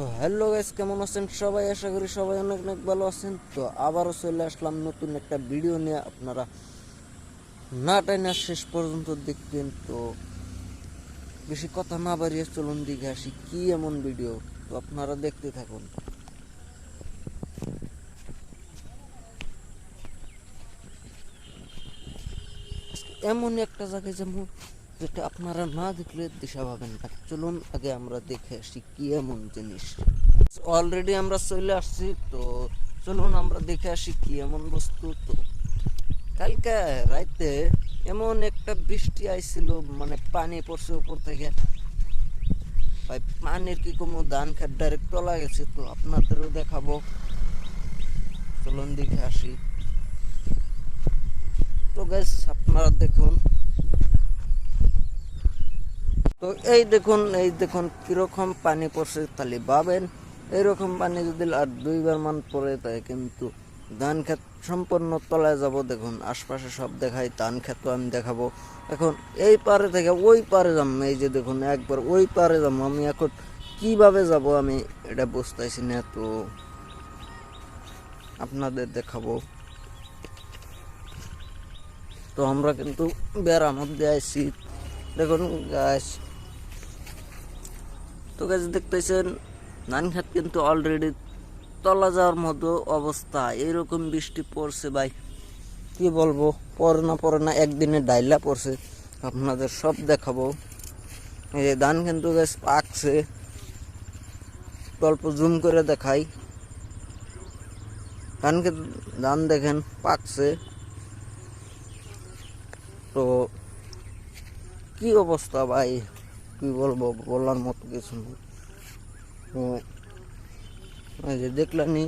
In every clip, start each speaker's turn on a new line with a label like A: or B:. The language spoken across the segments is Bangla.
A: তো হ্যালো গাইস, কেমন আছেন সবাই? আশা করি সবাই অনেক অনেক ভালো আছেন। তো আবারও চলে আসলাম নতুন একটা ভিডিও নিয়ে। আপনারা না টাইনা শেষ পর্যন্ত দেখবেন। তো বেশি কথা না বাড়িয়ে চলুন দিকে আসি কি এমন ভিডিও। তো আপনারা দেখতে থাকুন। এমন একটা জায়গায় যেমন যেটা আপনারা না দেখলে দিশা পাবেন না। চলুন আগে আমরা দেখে আসি কি এমন জিনিস। অলরেডি আমরা চলে আসছি, তো চলুন আমরা দেখে আসি কি এমন বস্তু, তো কালকে রাইতে এমন একটা বৃষ্টি আইছিল মানে পানি পড়ছে উপর থেকে। ভাই, পানির কি কোনো ধান খেত ডাইরেক্ট তলা গেছে, তো আপনাদেরও দেখাবো। চলুন দেখে আসি। তো গ্যাস আপনারা দেখুন। তো এই দেখুন এই দেখুন কীরকম পানি পড়ছে তাহলে ভাবেন। এইরকম পানি যদি আর দুইবার মান পড়ে তাই কিন্তু ধান ক্ষেত সম্পূর্ণ তলায় যাব। দেখুন, আশপাশে সব দেখাই, ধান ক্ষেত আমি দেখাবো। এখন এই পারে থেকে ওই পারে যাম এই যে দেখুন, একবার ওই পারে যাম আমি এখন কীভাবে যাব আমি এটা বুঝতেছি না তো। আপনাদের দেখাবো। তো আমরা কিন্তু বেড়ার মধ্যে আইছি। দেখুন, গাছ তো গাছ দেখতেছেন খাত কিন্তু অলরেডি তলা যাওয়ার মতো অবস্থা। এইরকম বৃষ্টি পড়ছে ভাই। কি বলব, পরে না পরে না একদিনে ডাইলা পড়ছে। আপনাদের সব দেখাবো। এই যে ধান কিন্তু গাছ পাকছে। অল্প জুম করে দেখাই। ধান কিন্তু, ধান দেখেন পাকছে। তো, কি অবস্থা ভাই? কি বলব, বলার মতো কিছু নেই। যে দেখলানি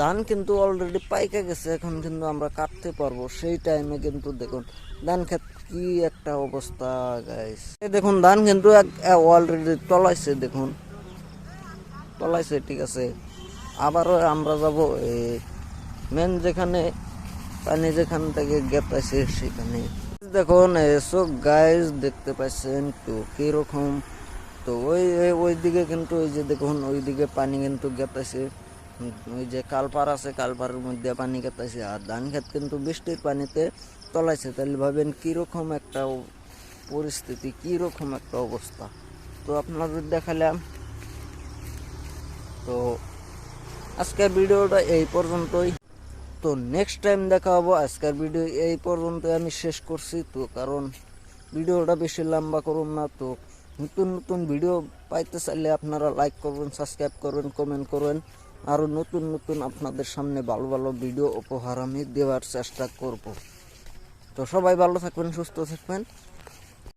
A: ধান কিন্তু অলরেডি পাইকে গেছে, এখন কিন্তু আমরা কাটতে পারব। সেই টাইমে কিন্তু দেখুন, ধান ক্ষেত কি একটা অবস্থা গাইস দেখুন, ধান কিন্তু অলরেডি তলাইছে, দেখুন। তলাইছে, ঠিক আছে। আবারও আমরা যাব মেন যেখানে, পানি যেখান থেকে গ্যাপ আছে সেখানে। দেখুন এসব গাইজ দেখতে পাচ্ছেন তো কীরকম তো ওই ওই- দিকে কিন্তু ওই যে দেখুন ওই দিকে পানি কিন্তু গেতাছে। ওই যে কালপার আছে, কালপারের মধ্যে পানি গেতাছে। আর ধান ক্ষেত কিন্তু বৃষ্টির পানিতে তলাইছে। তাহলে ভাবেন কীরকম একটা পরিস্থিতি, কীরকম একটা অবস্থা। তো আপনাদের দেখালাম। তো আজকের ভিডিওটা এই পর্যন্তই। তো নেক্সট টাইম দেখা হব। আজকের ভিডিও এই পর্যন্ত আমি শেষ করছি। তো কারণ ভিডিওটা বেশি লম্বা করুন না। তো নতুন নতুন ভিডিও পাইতে চাইলে আপনারা লাইক করবেন সাবস্ক্রাইব করবেন কমেন্ট করবেন। আরও নতুন নতুন আপনাদের সামনে ভালো ভালো ভিডিও উপহার আমি দেওয়ার চেষ্টা করব। তো সবাই ভালো থাকবেন, সুস্থ থাকবেন।